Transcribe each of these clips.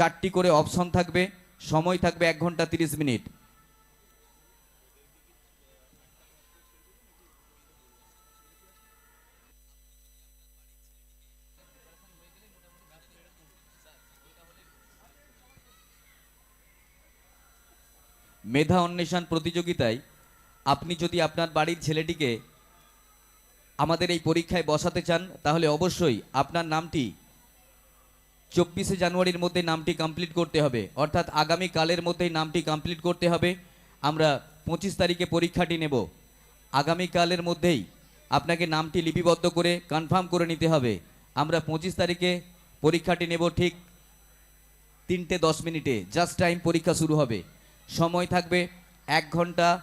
চারটি করে অপশন থাকবে, সময় থাকবে এক ঘণ্টা তিরিশ মিনিট। মেধা অন্বেষণ প্রতিযোগিতায় আপনি যদি আপনার বাড়ির ছেলেটিকে আমাদের এই পরীক্ষায় বসাতে চান, তাহলে অবশ্যই আপনার নামটি চব্বিশে জানুয়ারির মধ্যে নামটি কমপ্লিট করতে হবে। অর্থাৎ আগামী কালের মধ্যেই নামটি কমপ্লিট করতে হবে। আমরা পঁচিশ তারিখে পরীক্ষাটি নেব। আগামী কালের মধ্যেই আপনাকে নামটি লিপিবদ্ধ করে কনফার্ম করে নিতে হবে। আমরা পঁচিশ তারিখে পরীক্ষাটি নেব ঠিক তিনটে দশ মিনিটে। জাস্ট টাইম পরীক্ষা শুরু হবে। সময় থাকবে এক ঘণ্টা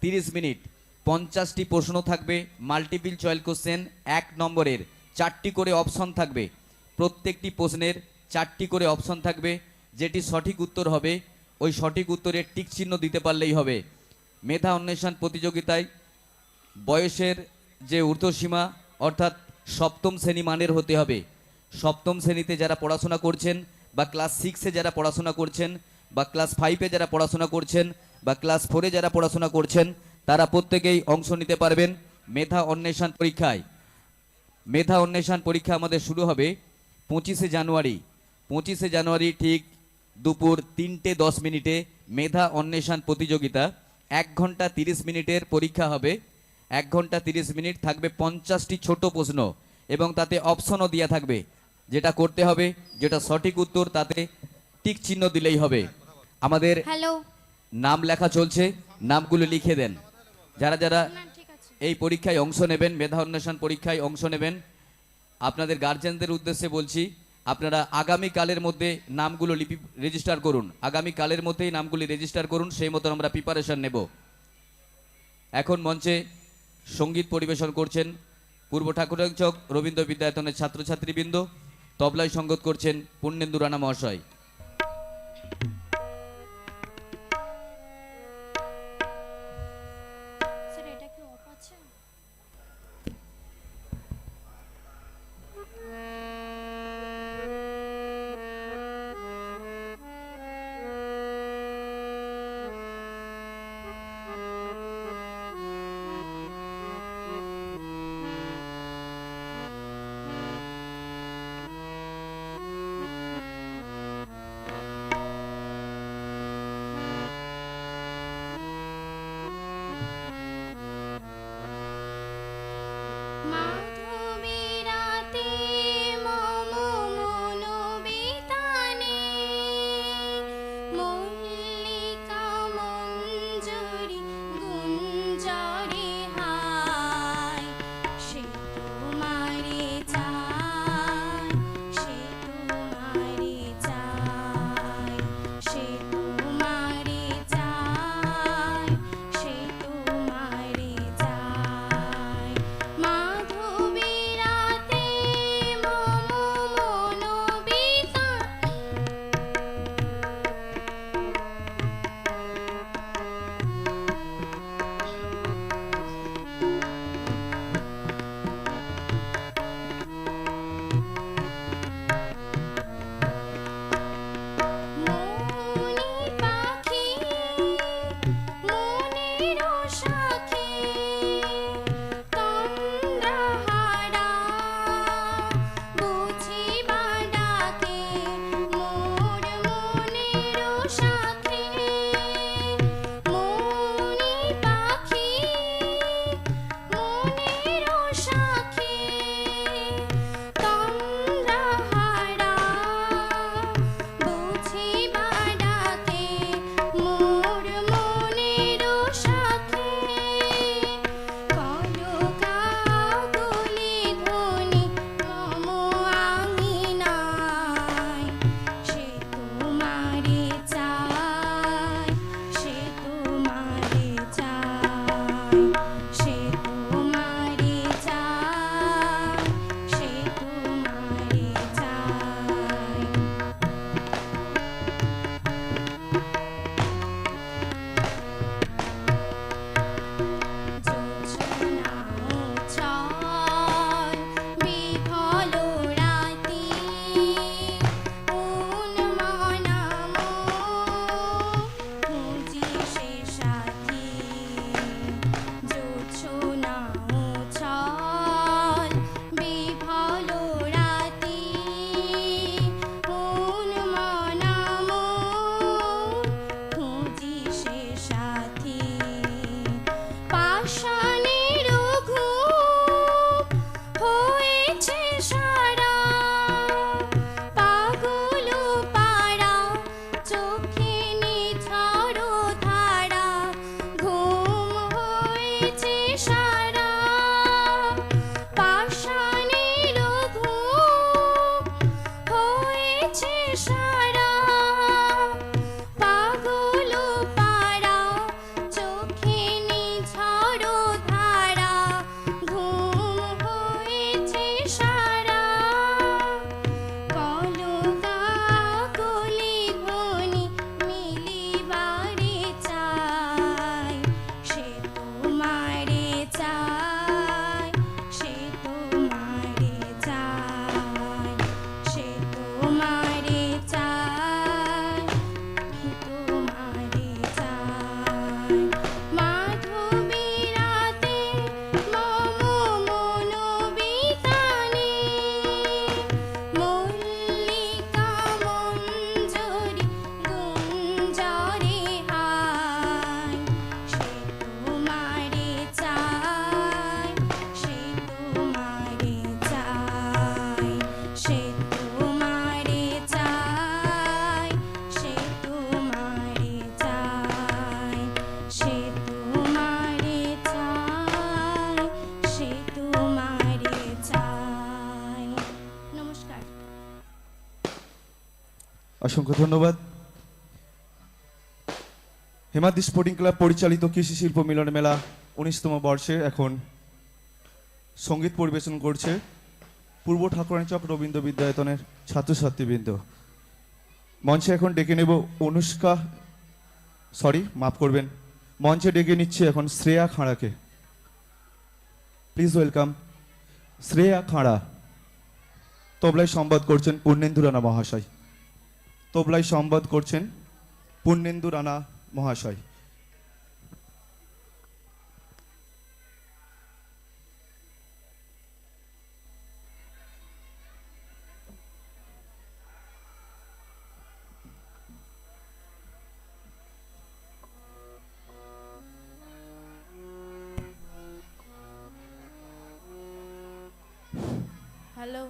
তিরিশ মিনিট। পঞ্চাশটি প্রশ্ন থাকবে। মাল্টিপিল চয়েল কোশ্চেন এক নম্বরের। চারটি করে অপশন থাকবে। প্রত্যেকটি প্রশ্নের চারটি করে অপশন থাকবে, যেটি সঠিক উত্তর হবে, ওই সঠিক উত্তরের টিক চিহ্ন দিতে পারলেই হবে। মেধা অন্বেষণ প্রতিযোগিতায় বয়সের যে ঊর্ধ্বসীমা, অর্থাৎ সপ্তম শ্রেণি মানের হতে হবে। সপ্তম শ্রেণীতে যারা পড়াশোনা করছেন বা ক্লাস সিক্সে যারা পড়াশোনা করছেন বা ক্লাস ফাইভে যারা পড়াশোনা করছেন বা ক্লাস ফোরে যারা পড়াশোনা করছেন, তারা প্রত্যেকেই অংশ নিতে পারবেন মেধা অন্বেষণ পরীক্ষায়। মেধা অন্বেষণ পরীক্ষা আমাদের শুরু হবে পঁচিশে জানুয়ারি পঁচিশে জানুয়ারি ঠিক দুপুর তিনটে দশ মিনিটে মেধা অন্বেষণ প্রতিযোগিতা এক ঘণ্টা তিরিশ মিনিটের পরীক্ষা হবে এক ঘণ্টা তিরিশ মিনিট থাকবে পঞ্চাশটি ছোট প্রশ্ন এবং তাতে অপশনও দেওয়া থাকবে যেটা করতে হবে যেটা সঠিক উত্তর তাতে টিক চিহ্ন দিলেই হবে। আমাদের হ্যালো নাম লেখা চলছে নামগুলো লিখে দেন। যারা যারা এই পরীক্ষায় অংশ নেবেন মেধা অন্বেষণ পরীক্ষায় অংশ নেবেন আপনাদের গার্জেনদের উদ্দেশ্যে বলছি, আপনারা আগামী কালের মধ্যে নামগুলো লিপি রেজিস্টার করুন। আগামী কালের মধ্যেই নামগুলি রেজিস্টার করুন, সেই মতন আমরা প্রিপারেশন নেব। এখন মঞ্চে সংগীত পরিবেশন করছেন পূর্ব ঠাকুরচক রবীন্দ্র বিদ্যায়তনের ছাত্রছাত্রীবৃন্দ তবলায় সঙ্গত করছেন পুণ্যেন্দু রানা মহাশয়। অসংখ্য ধন্যবাদ। হেমাদি স্পোর্টিং ক্লাব পরিচালিত কৃষি শিল্প মিলন মেলা উনিশতম বর্ষে এখন সংগীত পরিবেশন করছে পূর্ব ঠাকুরানী চক রবীন্দ্র বিদ্যায়তনের ছাত্রছাত্রীবৃন্দ। মঞ্চে এখন ডেকে নেব অনুষ্কা। সরি মাফ করবেন। মঞ্চে ডেকে নিচ্ছে এখন শ্রেয়া খাঁড়াকে। প্লিজ ওয়েলকাম শ্রেয়া খাঁড়া। তবলায় সংবাদ করছেন পূর্ণেন্দু রানা মহাশয়। তবলায় সংবাদ করছেন পূর্ণেন্দু রানা মহাশয়। হ্যালো